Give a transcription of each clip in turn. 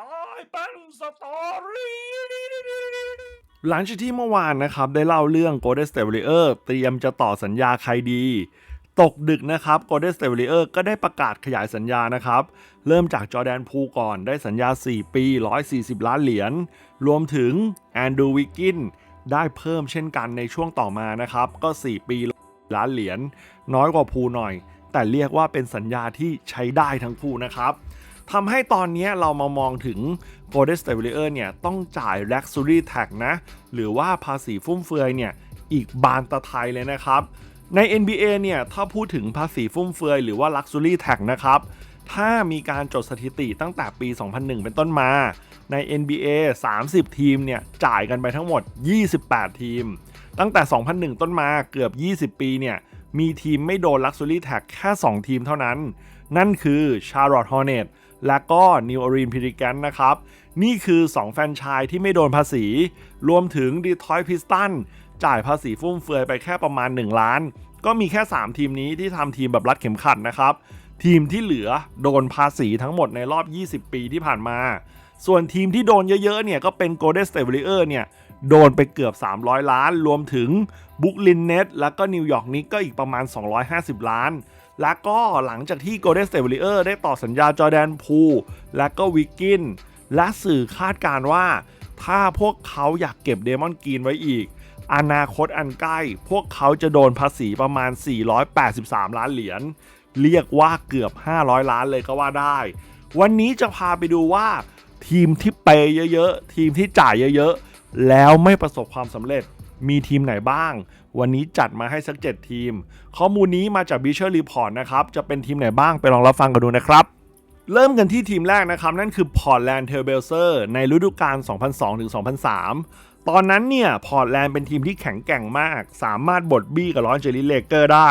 ตายเป็นสตอรี่ หลังจากที่เมื่อวานนะครับ ได้เล่าเรื่อง Golden State Warrior เตรียมจะต่อสัญญาใครดี ตกดึกนะครับ Golden State Warrior ก็ได้ประกาศขยายสัญญานะครับ เริ่มจากจอแดนพูก่อนได้สัญญา 4 ปี 140 ล้านเหรียญ รวมถึงแอนดูวิกกินได้เพิ่มเช่นกันในช่วงต่อมานะครับ ก็ 4 ปีล้านเหรียญน้อยกว่าพูหน่อย แต่เรียกว่าเป็นสัญญาที่ใช้ได้ทั้งคู่นะครับ ทำให้ตอนนี้เรามามองถึง Golden State Warrior เนี่ยต้องจ่าย Luxury Tax นะ หรือว่าภาษีฟุ่มเฟือยเนี่ยอีกบานตะไทยเลยนะครับ ใน NBA เนี่ยถ้าพูดถึงภาษีฟุ่มเฟือยหรือว่า Luxury Tax นะครับ ถ้ามีการจดสถิติตั้งแต่ปี 2001 เป็นต้นมาใน NBA 30 ทีมเนี่ยจ่ายกันไปทั้งหมด 28 ทีม ตั้งแต่ 2001 ต้นมาเกือบ 20 ปีเนี่ยมีทีมไม่โดน Luxury Tax แค่ 2 ทีมเท่านั้น นั่นคือ Charlotte Hornets และก็ New Orleans Pelicans นะครับ นี่คือ 2 แฟนชายที่ไม่โดนภาษี รวมถึง Detroit Pistons จ่ายภาษีฟุ่มเฟือยไปแค่ประมาณ 1 ล้าน ก็มีแค่ 3 ทีมนี้ที่ทำทีมแบบรัดเข็มขัดนะครับ ทีมที่เหลือโดนภาษีทั้งหมดในรอบ 20 ปีที่ผ่านมา ส่วนทีมที่โดนเยอะๆเนี่ยก็เป็น Golden State Warriors เนี่ยโดนไปเกือบ 300 ล้าน รวมถึงบุกลินเน็ตแล้วก็นิวยอร์กนิกก็อีกประมาณ 250 ล้าน แล้วก็หลังจากที่ Golden State Warriors ได้ต่อสัญญาจอแดนพูลและก็วิกกิน และสื่อคาดการว่า ถ้าพวกเขาอยากเก็บเดมอนกรีนไว้อีก อนาคตอันใกล้ พวกเขาจะโดนภาษีประมาณ 483 ล้านเหรียญ เรียกว่าเกือบ 500 ล้านเลยก็ว่าได้ วันนี้จะพาไปดูว่า ทีมที่เปยเยอะๆ ทีมที่จ่ายเยอะๆ แล้วไม่ประสบความสำเร็จมีทีมไหนบ้าง วันนี้จัดมาให้สัก 7 ทีม ข้อมูลนี้มาจาก b i s h e r Report นะครับ จะเป็นทีมไหนบ้างไปลองรับฟังกันดูนะครับ เริ่มกันที่ทีมแรกนะครับ นั่นคือ Portland t r a i l b l a z e r ในฤดูกาล 2002-2003 ตอนนั้นเนี่ยพอร์ตแลนด์เป็นทีมที่แข็งแกร่งมาก สามารถบดบี้กับลอนเจลิเลเกอร์ได้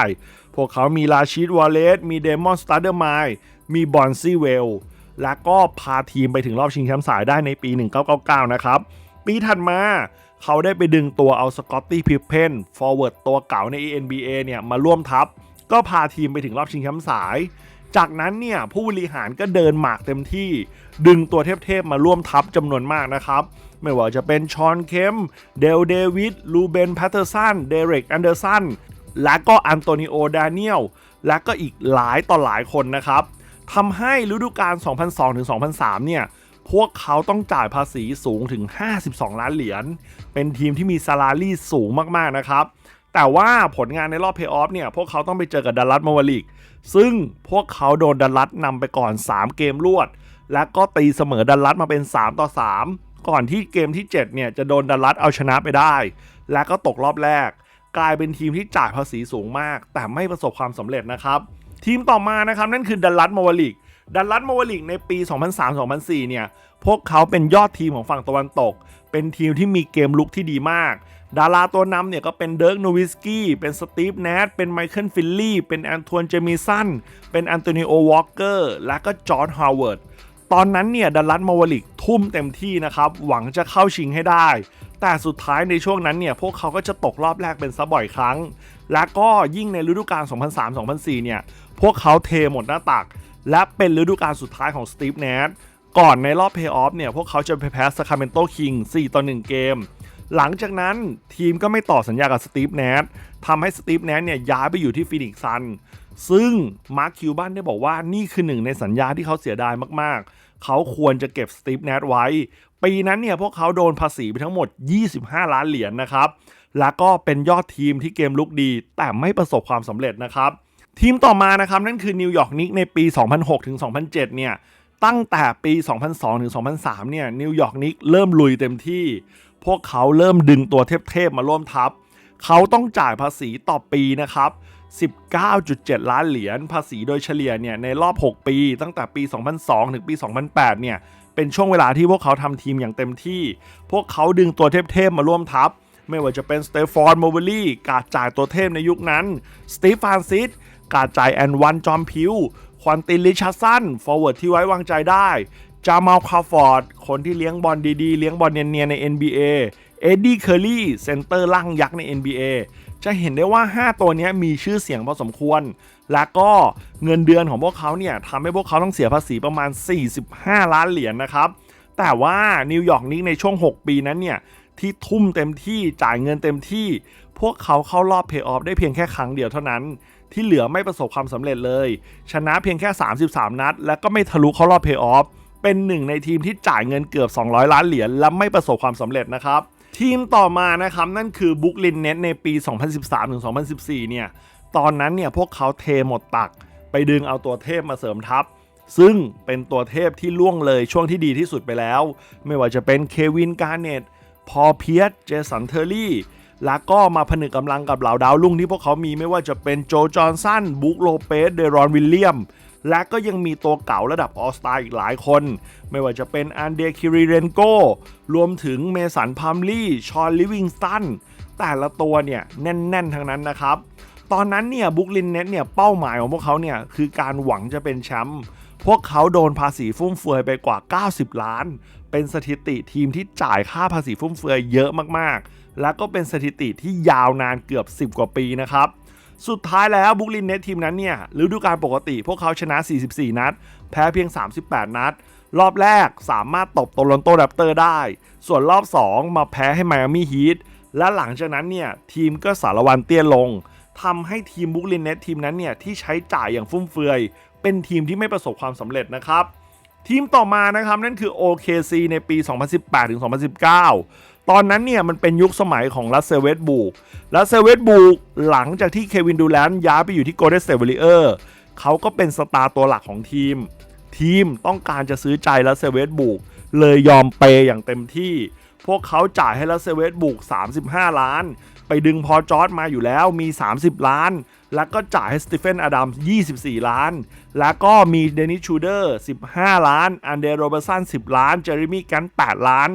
พวกเขามีลาชิดวอลเลสมีเดมอนสตาร์เดอร์ไมมีบอนซีเวลและก็พาทีมไปถึงรอบชิงแชมป์สายได้ในปี 1999 นะครับ ปีถัดมา เขาได้ไปดึงตัวเอาสกอตตี้พิพเพนฟอร์เวิร์ดตัวเก่าใน NBA เนี่ยมาร่วมทัพ ก็พาทีมไปถึงรอบชิงแชมป์สาย จากนั้นเนี่ยผู้บริหารก็เดินหมากเต็มที่ ดึงตัวเทพๆมาร่วมทัพจำนวนมากนะครับ ไม่ว่าจะเป็นชอนเคมเดลเดวิดลูเบนแพตเทอร์สันเดเร็กแอนเดอร์สันและก็อันโตนิโอดาเนียลและก็อีกหลายต่อหลายคนนะครับทำให้ฤดูกาล 2002-2003 เนี่ย พวกเขาต้องจ่ายภาษีสูงถึง 52 ล้านเหรียญ เป็นทีมที่มีซาลารี่สูงมากๆนะครับ แต่ว่าผลงานในรอบเพย์ออฟเนี่ย พวกเขาต้องไปเจอกับดัลลัสมาวาลิก ซึ่งพวกเขาโดนดัลลัสนำไปก่อน 3 เกมรวด และก็ตีเสมอดัลลัสมาเป็น 3 ต่อ 3 ก่อนที่เกมที่ 7 เนี่ยจะโดนดัลลัสเอาชนะไปได้ และก็ตกรอบแรก กลายเป็นทีมที่จ่ายภาษีสูงมาก แต่ไม่ประสบความสำเร็จนะครับ ทีมต่อมานะครับนั่นคือดัลลัสมาวาลิก ดัลลัสมาวลิกในปี 2003-2004 เนี่ย พวกเขาเป็นยอดทีมของฝั่งตะวันตก เป็นทีมที่มีเกมลุกที่ดีมาก ดาราตัวนำเนี่ยก็เป็นเดิร์กโนวิสกี้ เป็นสตีฟแนท เป็นไมเคิลฟิลลี่ เป็นแอนทวนเจมิสัน เป็นแอนโตนิโอวอลเกอร์ และก็จอร์ดฮาวเวิร์ด ตอนนั้นเนี่ยดัลลัสมาวลิกทุ่มเต็มที่นะครับ หวังจะเข้าชิงให้ได้ แต่สุดท้ายในช่วงนั้นเนี่ยพวกเขาก็จะตกรอบแรกเป็นซะบ่อยครั้ง และก็ยิ่งในฤดูกาล 2003-2004 เนี่ย พวกเขาเทหมดหน้าตัก และเป็นฤดูกาลสุดท้ายของสตีฟแนทก่อนในรอบเพย์ออฟเนี่ย พวกเขาจะไปแพ้ซาคาเมนโตคิง4ต่อ1เกม หลังจากนั้นทีมก็ไม่ต่อสัญญากับสตีฟแนททำให้สตีฟแนทเนี่ยย้ายไปอยู่ที่ฟินิกซ์ซัน ซึ่งมาร์คคิวบันได้บอกว่านี่คือหนึ่งในสัญญาที่เขาเสียดายมากๆ เขาควรจะเก็บสตีฟแนทไว้ ปีนั้นเนี่ยพวกเขาโดนภาษีไปทั้งหมด 25 ล้านเหรียญนะครับ แล้วก็เป็นยอดทีมที่เกมลุกดี แต่ไม่ประสบความสำเร็จนะครับ ทีมต่อมานะครับนั่นคือนิวยอร์กนิกในปี 2006ถึง2007 เนี่ยตั้งแต่ปี 2002ถึง2003 เนี่ยนิวยอร์กนิกเริ่มลุยเต็มที่ พวกเขาเริ่มดึงตัวเทพๆมาร่วมทัพ เขาต้องจ่ายภาษีต่อปีนะครับ 19.7 ล้านเหรียญภาษีโดยเฉลี่ยเนี่ยในรอบ 6 ปี ตั้งแต่ปี 2002 ถึงปี 2008 เนี่ยเป็นช่วงเวลาที่พวกเขาทำทีมอย่างเต็มที่ พวกเขาดึงตัวเทพๆมาร่วมทัพ ไม่ว่าจะเป็นสเตฟอร์ดโมเวลี่การจ่ายตัวเทพในยุคนั้นสตีฟฟานซิส กาจ่ายแอนวันจอมพิวควันตินลิชาสันฟอร์เวิร์ดที่ไว้วางใจได้จามาลคาฟอร์ด คนที่เลี้ยงบอลดีๆ เลี้ยงบอลเนียนๆใน NBA เอ็ดดี้เคอร์รี่เซนเตอร์ล่างยักษ์ใน NBA จะเห็นได้ว่า 5 ตัวนี้มีชื่อเสียงพอสมควร และก็เงินเดือนของพวกเขาเนี่ยทำให้พวกเขาต้องเสียภาษีประมาณ 45 ล้านเหรียญนะครับ แต่ว่านิวยอร์กนิกในช่วง 6 ปีนั้นเนี่ยที่ทุ่มเต็มที่จ่ายเงินเต็มที่ พวกเขาเข้ารอบเพย์ออฟได้เพียงแค่ครั้งเดียวเท่านั้น ที่เหลือไม่ประสบความสำเร็จเลย ชนะเพียงแค่ 33 นัด และก็ไม่ทะลุเข้ารอบเพย์ออฟเป็นหนึ่งในทีมที่จ่ายเงินเกือบ 200 ล้านเหรียญและไม่ประสบความสำเร็จนะครับทีมต่อมานะครับนั่นคือบุกลินเน็ตในปี 2013-2014 เนี่ยตอนนั้นเนี่ยพวกเขาเทหมดตัก ไปดึงเอาตัวเทพมาเสริมทัพ ซึ่งเป็นตัวเทพที่ล่วงเลยช่วงที่ดีที่สุดไปแล้ว ไม่ว่าจะเป็นเควินการ์เนตพอเพียสเจสันเทอร์รี่ แล้วก็มาผนึกกำลังกับเหล่าดาวรุ่งที่พวกเขามีไม่ว่าจะเป็นโจจอห์นสันบุ๊กโลเปสเดรอนวิลเลียม และก็ยังมีตัวเก่าระดับออสตาอีกหลายคน ไม่ว่าจะเป็นอันเดคิริเรนโกรวมถึงเมสันพามลี่ชอนลิวิงสตันแต่ละตัวเนี่ยแน่น ๆ ทั้งนั้นนะครับ ตอนนั้นเนี่ยบุกลินเน็ตเนี่ยเป้าหมายของพวกเขาเนี่ยคือการหวังจะเป็นแชมป์พวกเขาโดนภาษีฟุ่มเฟือยไปกว่า 90 ล้าน เป็นสถิติทีมที่จ่ายค่าภาษีฟุ่มเฟือยเยอะมากๆ และก็เป็นสถิติที่ยาวนานเกือบ 10 กว่าปีนะครับ สุดท้ายแล้วบุกลินเน็ตทีมนั้นเนี่ยฤดูกาลปกติพวกเขาชนะ 44 นัด แพ้เพียง 38 นัด รอบแรกสามารถตบโตลอนโตแรปเตอร์ได้ ส่วนรอบ 2 มาแพ้ให้ไมอามี่ฮีทและหลังจากนั้นเนี่ยทีมก็สารวันเตี้ยลงทำให้ทีมบุกลินเน็ตทีมนั้นเนี่ยที่ใช้จ่ายอย่างฟุ่มเฟือย เป็นทีมที่ไม่ประสบความสำเร็จนะครับทีมต่อมานะครับนั่นคือ OKC ในปี 2018ถึง2019 ตอนนั้นเนี่ยมันเป็นยุคสมัยของรัสเซเวตบูกรัสเซเวตบูกหลังจากที่เควินดูแลนย้ายไปอยู่ที่โกลเด้นสเตท a ว i เออร์เขาก็เป็นสตาร์ตัวหลักของทีม ทีมต้องการจะซื้อใจรัสเซเวตบูกเลยยอมเปย์อย่างเต็มที่ พวกเขาจ่ายให้รัสเซเวตบุก35 ล้าน ไปดึงพอจอร์ดมาอยู่แล้วมี 30 ล้าน แล้วก็จ่ายให้สตีเฟนอดัมส์24 ล้าน แล้วก็มีเดนิสชูเดอร์ 15 ล้าน อันเดรโรเบอร์สัน 10 ล้าน เจอร์มี่กัน8ล้าน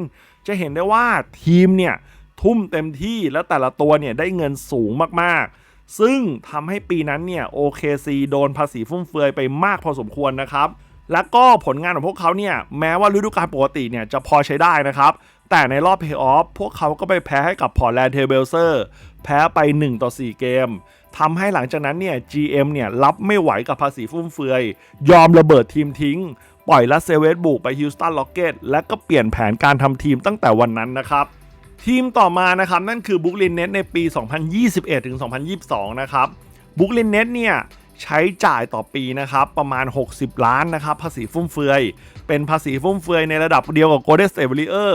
จะเห็นได้ว่าทีมเนี่ยทุ่มเต็มที่และแต่ละตัวเนี่ยได้เงินสูงมากๆ ซึ่งทำให้ปีนั้นเนี่ย OKC โดนภาษีฟุ่มเฟือยไปมากพอสมควรนะครับ แล้วก็ผลงานของพวกเขาเนี่ยแม้ว่าฤดูกาลปกติเนี่ยจะพอใช้ได้นะครับ แต่ในรอบเพย์ออฟพวกเขาก็ไปแพ้ให้กับพอร์แลนด์เทเบลเซอร์แพ้ไป 1 ต่อ 4 เกมทำให้หลังจากนั้นเนี่ย GM เนี่ยรับไม่ไหวกับภาษีฟุ่มเฟือย ยอมระเบิดทีมทิ้ง ปล่อยลัสเซเวสบุกไปฮิวสตันล็อกเก็ตและก็เปลี่ยนแผนการทำทีมตั้งแต่วันนั้นนะครับ ทีมต่อมานะครับนั่นคือบุกลินเน็ตในปี 2021ถึง2022 นะครับบุกลินเน็ตเนี่ยใช้จ่ายต่อปีนะครับประมาณ 60 ล้านนะครับภาษีฟุ่มเฟือย เป็นภาษีฟุ่มเฟือยในระดับเดียวกับ Golden State Warrior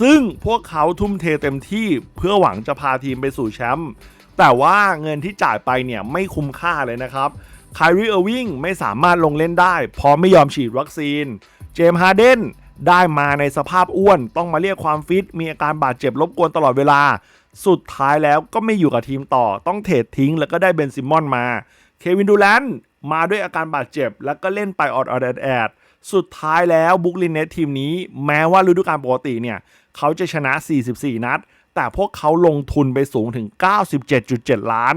ซึ่งพวกเขาทุ่มเทเต็มที่เพื่อหวังจะพาทีมไปสู่แชมป์แต่ว่าเงินที่จ่ายไปเนี่ยไม่คุ้มค่าเลยนะครับ คลรีเออร์วิงไม่สามารถลงเล่นได้ เพราะไม่ยอมฉีดวัคซีน เจมส์ฮาร์เดนได้มาในสภาพอ้วน ต้องมาเรียกความฟิต มีอาการบาดเจ็บรบกวนตลอดเวลา สุดท้ายแล้วก็ไม่อยู่กับทีมต่อ ต้องเทรดทิ้ง แล้วก็ได้เบนซิมอนมา เควินดูแลนมาด้วยอาการบาดเจ็บ แล้วก็เล่นไปออดออดแอดแอดสุดท้ายแล้วบุกลินเนตทีมนี้ แม้ว่าฤดูกาลปกติเนี่ยเขาจะชนะ 44 นัด แต่พวกเขาลงทุนไปสูงถึง 97.7 ล้าน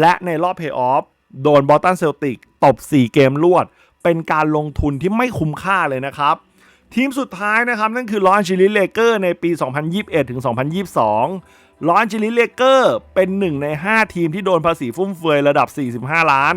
และในรอบเพย์ออฟ โดนบอสตันเซลติกตบ 4 เกมรวด เป็นการลงทุนที่ไม่คุ้มค่าเลยนะครับ ทีมสุดท้ายนะครับนั่นคือลอ n จิลิเลเกอร์ในปี 2021 ถึง 2022ลอ n จิลิเลเกอร์เป็นหนึ่งใน 5 ทีมที่โดนภาษีฟุ่มเฟือยระดับ 45 ล้าน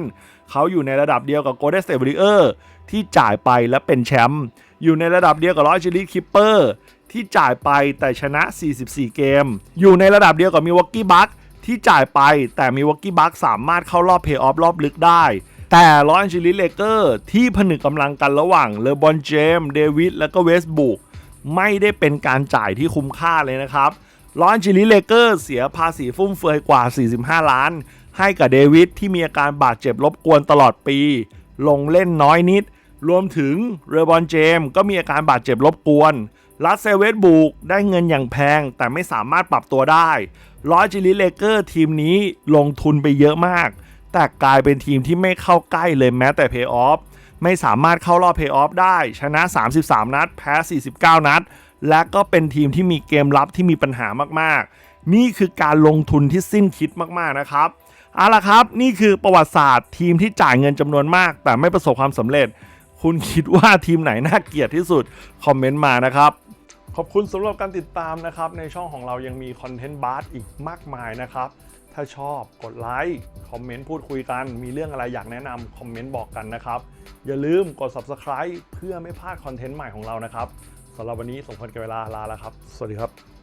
เขาอยู่ในระดับเดียวกับ Golden State Warriors ที่จ่ายไปและเป็นแชมป์อยู่ในระดับเดียวกับลอ n จิลิคิปเปอร์ที่จ่ายไปแต่ชนะ 44 เกม อยู่ในระดับเดียวกับมิวอกกี้บัค ที่จ่ายไปแต่มิวอกกี้บัคสามารถเข้ารอบเพย์ออฟรอบลึกได้ แต่ลอ n จิลิเลเกอร์ที่ผนึกกำลังกันระหว่างเลบอนเจมเดวิดและก็เวสบุกไม่ได้เป็นการจ่ายที่คุ้มค่าเลยนะครับลอนจิลิเลเกอร์เสียภาษีฟุ่มเฟือยกว่า 45 ล้าน ให้กับเดวิดที่มีอาการบาดเจ็บรบกวนตลอดปี ลงเล่นน้อยนิด รวมถึงเรบอนเจมก็มีอาการบาดเจ็บรบกวน ลัสเซเวตบุกได้เงินอย่างแพงแต่ไม่สามารถปรับตัวได้ลอนจิลิเลเกอร์ทีมนี้ลงทุนไปเยอะมาก แต่กลายเป็นทีมที่ไม่เข้าใกล้เลยแม้แต่เพย์ออฟไม่สามารถเข้ารอบเพย์ออฟได้ ชนะ 33 นัด แพ้ 49 นัด และก็เป็นทีมที่มีเกมรับที่มีปัญหามากๆ นี่คือการลงทุนที่สิ้นคิดมากๆนะครับเอาล่ะครับ นี่คือประวัติศาสตร์ทีมที่จ่ายเงินจำนวนมาก แต่ไม่ประสบความสำเร็จ คุณคิดว่าทีมไหนน่าเกลียดที่สุด คอมเมนต์มานะครับ ขอบคุณสำหรับการติดตามนะครับ ในช่องของเรายังมีคอนเทนต์บาร์อีกมากมายนะครับ ถ้าชอบกดไลค์คอมเมนต์พูดคุยกัน มีเรื่องอะไรอยากแนะนำคอมเมนต์บอกกันนะครับ อย่าลืมกด subscribe เพื่อไม่พลาดคอนเทนต์ใหม่ของเรานะครับสำหรับวันนี้สมควรกับเวลาลาแล้วครับ สวัสดีครับ